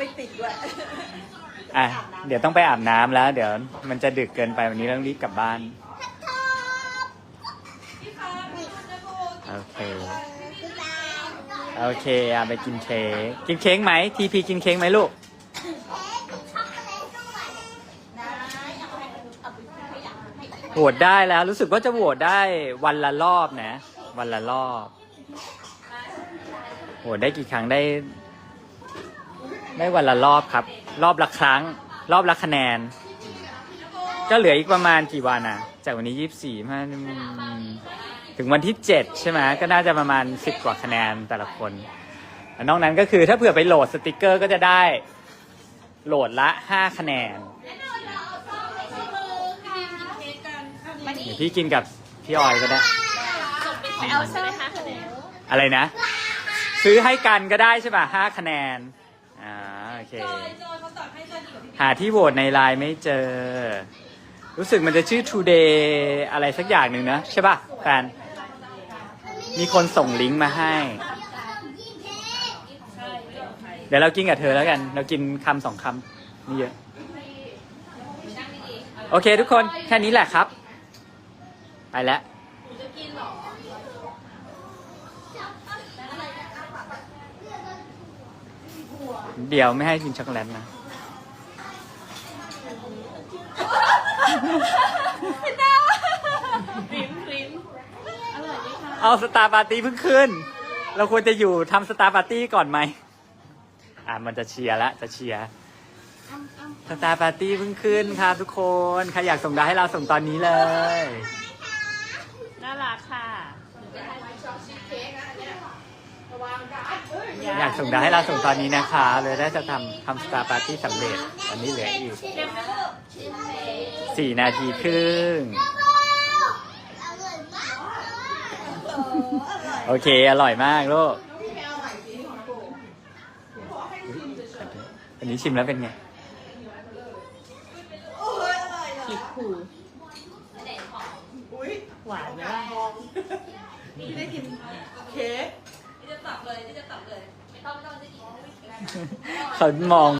ไม่ติดด้วยอะเดี๋ยวต้องไปอาบน้ำแล้ว เดี๋ยวมันจะดึกเกินไปวันนี้ต้องรีบกลับบ้าน โอเค โอเคอะไปกินเค้กกินเค้กไหมทีพีกินเค้กไหมลูก โหวตได้แล้วรู้สึกว่าจะโหวตได้วันละรอบนะ วันละรอบโหวตได้กี่ครั้งได้ ได้วันละรอบครับ รอบละครั้ง รอบละคะแนน ก็เหลืออีกประมาณกี่วันอะ จากวันนี้ยี่สิบสี่มาถึงวันที่เจ็ดใช่ไหมก็น่าจะประมาณสิบกว่าคะแนนแต่ละคนแล้วนอกนั้นก็คือถ้าเผื่อไปโหลดสติกเกอร์ก็จะได้โหลดละห้าคะแนนเดี๋ยวพี่กินกับพี่ออยก็ได้เอาใช่ไหมคะคะแนนอะไรนะ ซื้อให้กันก็ได้ใช่ป่ะห้าคะแนน อ่าโอเคหาที่โหวตในไลน์ไม่เจอ รู้สึกมันจะชื่อ today อะไรสักอย่างหนึ่งนะ ใช่ป่ะแฟน มีคนส่งลิงก์มาให้เดี๋ยวเรากินกับเธอแล้วกัน เรากินคำสองคำนี่เยอะโอเคทุกคนแค่นี้แหละครับ ไปแล้วเดี๋ยวไม่ให้กินช็อกโกแลตนะพริมพริมอร่อยไหมคะเอาสตาร์ปาร์ตี้เพิ่งขึ้น เราควรจะอยู่ทำสตาร์ปาร์ตี้ก่อนไหมอะมันจะเชียร์ละจะเชียร์สตาร์ปาร์ตี้เพิ่งขึ้นครับทุกคนใครอยากส่งดาวให้เราส่งตอนนี้เลย น่ารักค่ะ อยากส่งดาวให้เราส่งตอนนี้นะคะเลยได้จะทำทำสตาร์ปาร์ตี้สำเร็จตอนนี้เหลืออีกสี่นาทีครึ่งโอเค อร่อยมากลูกอันนี้ชิมแล้วเป็นไงคลิปคูหวานไหมล่ะได้กินเค้ก เขามอง